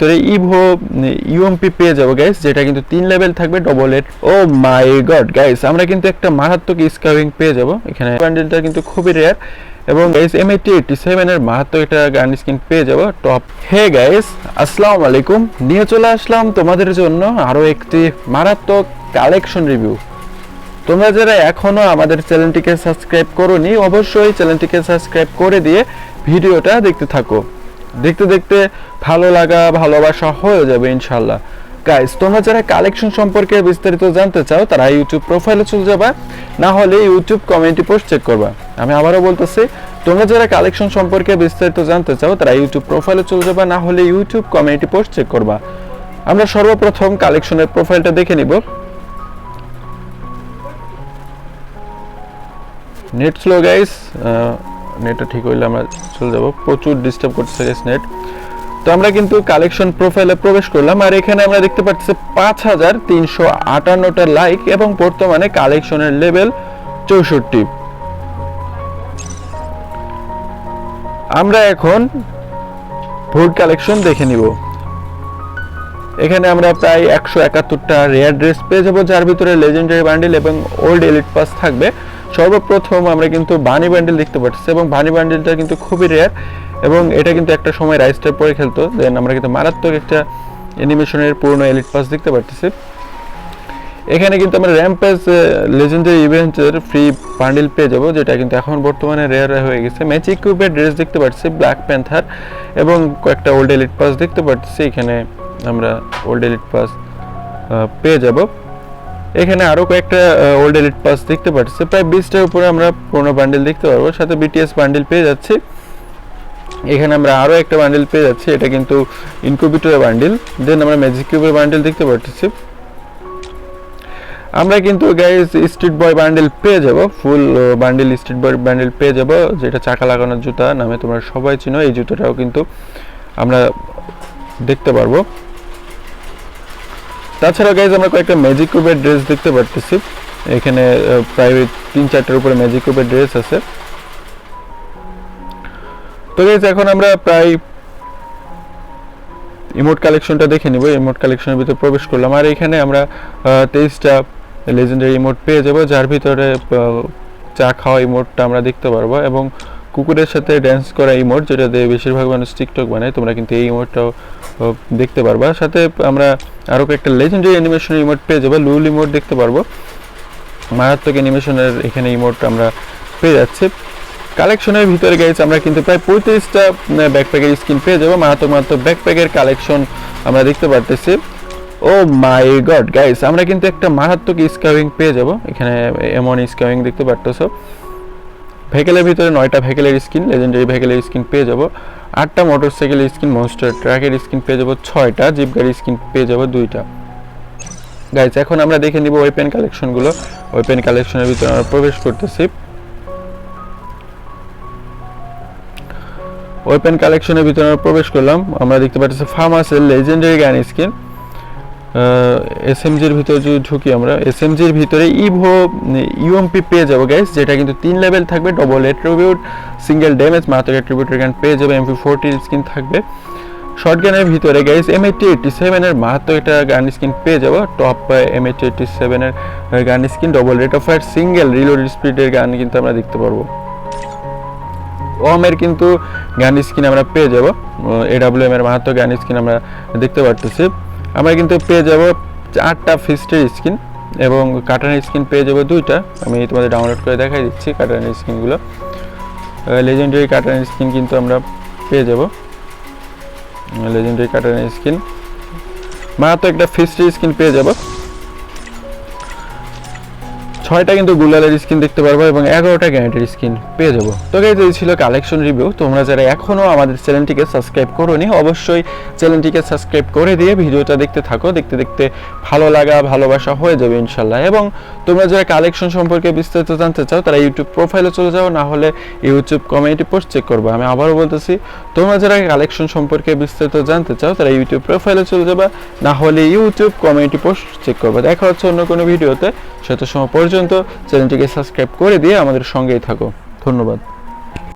ভিতরে Ivo UMP পেয়ে যাব গাইস যেটা কিন্তু তিন লেভেল থাকবে double at oh my god guys আমরা কিন্তু একটা মারাত্মক স্কাউইং পেয়ে যাব। এখানে বান্ডেলটা কিন্তু খুবই রেয়ার এবং গাইস এম এইটি এইটি সেভেনের মারাত্মক একটা গান স্কিন পেয়ে যাব। টপ হে গাইস আসসালামু আলাইকুম। নিয়ে চলে আসলাম তোমাদের জন্য আরও একটি মারাত্মক কালেকশন রিভিউ তোমরা যারা এখনও আমাদের চ্যানেলটিকে সাবস্ক্রাইব করোনি, অবশ্যই চ্যানেলটিকে সাবস্ক্রাইব করে দিয়ে ভিডিওটা দেখতে থাকো। দেখতে দেখতে ভালো লাগা, ভালোবাসা হয়ে যাবে ইনশাল্লাহ। গাইস তোমরা যারা কালেকশন সম্পর্কে বিস্তারিত জানতে চাও, তারা ইউটিউব প্রোফাইলে চলে যাবা। না হলে ইউটিউব কমেন্টি পোস্ট চেক করবা। আমি আবারও বলতেছি, তোমরা যারা কালেকশন সম্পর্কে বিস্তারিত জানতে চাও, তারা ইউটিউব প্রোফাইলে চলে যাবা। না হলে ইউটিউব কমেন্টি পোস্ট চেক করবা। আমরা সর্বপ্রথম কালেকশনের প্রোফাইলটা দেখে নিব। নেট স্লো গাইস নেটটা ঠিক হইলে আমরা চলে যাব। প্রচুর ডিস্টার্ব করতেছে গাইস নেট তো আমরা কিন্তু কালেকশন প্রোফাইলে প্রবেশ করলাম, আর এখানে আমরা দেখতে পাচ্ছি পাঁচ হাজার তিনশো আটান্নটা লাইক এবং বর্তমানে কালেকশনের লেভেল চৌষট্টি। আমরা এখন ভোট কালেকশন দেখে নিব। এখানে আমরা প্রায় একশো একাত্তরটা রেয়ার ড্রেস পেয়ে যাব, যার ভিতরে লেজেন্ডারি বান্ডিল এবং ওল্ড এলিট পাস থাকবে। সর্বপ্রথম আমরা কিন্তু বানি ব্যান্ডেল দেখতে পাচ্ছি এবং বানি ব্যান্ডেলটা কিন্তু খুবই রেয়ার এবং এটা কিন্তু একটা সময় রাইস্টার পরে খেলতো। দেন আমরা কিন্তু মারাত্মক একটা অ্যানিমেশনের পুরনো এলিট পাস দেখতে পাচ্ছি এখানে কিন্তু আমরা র্যাম্পেজ লেজেন্ডারি ইভেন্টের ফ্রি বান্ডেল পেয়ে যাব, যেটা কিন্তু এখন বর্তমানে রেয়ার হয়ে গেছে। ম্যাচ ইকুইপের ড্রেস দেখতে পাচ্ছি ব্ল্যাক প্যান্থার এবং কয়েকটা ওল্ড এলিট পাস দেখতে পাচ্ছি এখানে আমরা ওল্ড এলিট পাস পেয়ে যাব। এখানে আরও কয়েকটা ওল্ড এলিট পাস দেখতে পাচ্ছি প্রায় বিশটার উপরে আমরা পুরোনো বান্ডেল দেখতে পারব। সাথে বিটিএস বান্ডেল পেয়ে যাচ্ছি। এখানে আমরা আরও একটা বান্ডেল পেয়ে যাচ্ছি। এটা কিন্তু ইনকুবিটরের বান্ডেল দেন আমরা ম্যাজিক কিউবের বান্ডেল দেখতে পাচ্ছি আমরা কিন্তু গাইজ স্ট্রিট বয় বান্ডেল পেয়ে যাব। Full bundle street boy bundle পেয়ে যাব। যেটা চাকা লাগানোর জুতা, নামে তোমরা সবাই চিনো। এই জুতোটাও কিন্তু আমরা দেখতে পারব। তাছাড়া গাইজ আমরা কয়েকটা ম্যাজিক কুবের ড্রেস দেখতে পারতেছি। এখানে প্রায় তিন চারটার উপরে ম্যাজিক কুবের ড্রেস আছে। তো গাইজ এখন আমরা প্রায় ইমোট কালেকশনটা দেখে নিব। ইমোট কালেকশনের ভিতরে প্রবেশ করলাম। আর এখানে আমরা তেইশটা লেজেন্ডারি ইমোট পেয়ে যাব, যার ভিতরে চা খাওয়া ইমোটটা আমরা দেখতে পারব। এবং কুকুরের সাথে ড্যান্স করা ইমোট যেটা দিয়ে বেশিরভাগ মানুষ টিকটক বানায়, তোমরা কিন্তু এই ইমোটটাও দেখতে পারবা। সাথে আমরা আরও কয়েকটা লেজেন্ডারি অ্যানিমেশনের ইমোট পেয়ে যাব। লুল ইমোট দেখতে পারব। মারাত্মক অ্যানিমেশনের এখানে ইমোট আমরা পেয়ে যাচ্ছি। কালেকশনের ভিতরে গেছে আমরা কিন্তু প্রায় পঁয়ত্রিশটা ব্যাকপ্যাকের স্কিন পেয়ে যাব। মারাত্মক মারাত্মক ব্যাকপ্যাকের কালেকশন আমরা দেখতে পারতেছি। ও মাই গড গাইস আমরা কিন্তু একটা মারাত্মক স্কাউইং পেয়ে যাব। এখানে এমন স্কাউইং দেখতে পারতেছো। ভেহিকেলের ভিতরে নয়টা ভেহিকেলের স্কিন লেজেন্ডারি ভেহিকেলের স্কিন পেয়ে যাব। আটটা মোটরসাইকেলের স্কিন মনস্টার ট্রাকের স্কিন পেয়ে যাব, ছয়টা জিপ গাড়ির স্কিন পেয়ে যাব, দুইটা। গাইস এখন আমরা দেখে নিব ওয়েপেন কালেকশনগুলো ওয়েপেন কালেকশনের ভিতরে আমরা প্রবেশ করতেছি। ওয়েপেন কালেকশনের ভিতরে আমরা প্রবেশ করলাম। আমরা দেখতে পাচ্ছি ফার্মাসের লেজেন্ডারি গান স্কিন এসএমজির ভিতরে যদি ঢুকি আমরা এসএমজির ভিতরে ইভো ইউএমপি পেয়ে যাব গাইস যেটা কিন্তু তিন লেভেল থাকবে ডবল এট্রিবিউট সিঙ্গেল ড্যামেজ মাত্র এট্রিবিউটের গান পেয়ে যাবে এমপি ফোরটির স্কিন থাকবে। শর্ট গানের ভিতরে গাইস এম এইটি এইটি সেভেনের মাহাত্ম একটা গান স্কিন পেয়ে যাব টপ এম এইটি এইটি সেভেনের gun skin double rate of fire single reload স্পিডের গান কিন্তু আমরা দেখতে পারব। ওমের কিন্তু গান স্কিন আমরা পেয়ে যাব এডাব্লিউ এম এর মাহাত্ম গান স্কিন আমরা দেখতে পারতেছি। আমরা কিন্তু পেয়ে যাব চারটা ফিস্টের স্কিন এবং কাটানের স্কিন পেয়ে যাব দুইটা। আমি তোমাদের ডাউনলোড করে দেখাই দিচ্ছি কাটানের স্কিনগুলো লেজেন্ডারি কাটানের স্কিন কিন্তু আমরা পেয়ে যাব। লেজেন্ডারি কাটানের স্কিন মারাত্মক একটা ফিস্টের স্কিন পেয়ে যাব। ছয়টা কিন্তু গুলালের স্কিন দেখতে পারব এবং এগারোটা গ্যানেটের স্কিন পেয়ে যাব। তো গাইজ এই ছিল কালেকশন রিভিউ তোমরা যারা এখনও আমাদের চ্যানেলটিকে সাবস্ক্রাইব করোনি, অবশ্যই চ্যানেলটিকে সাবস্ক্রাইব করে দিয়ে ভিডিওটা দেখতে থাকো। দেখতে দেখতে ভালো লাগা, ভালোবাসা হয়ে যাবে ইনশাল্লাহ। এবং তোমরা যারা কালেকশন সম্পর্কে বিস্তারিত জানতে চাও, তারা ইউটিউব প্রোফাইলে চলে যাও, না হলে ইউটিউব কমিউনিটি পোস্ট চেক করব। আমি আবারও বলতেছি, তোমরা যারা কালেকশন সম্পর্কে বিস্তারিত জানতে চাও, তারা ইউটিউব প্রোফাইলে চলে যাবা, না হলে ইউটিউব কমিউনিটি পোস্ট চেক করবে। দেখা হচ্ছে অন্য কোনো ভিডিওতে সময় পর্যন্ত চ্যানেলটিকে সাবস্ক্রাইব করে দিয়ে আমাদের সঙ্গেই থাকো। ধন্যবাদ।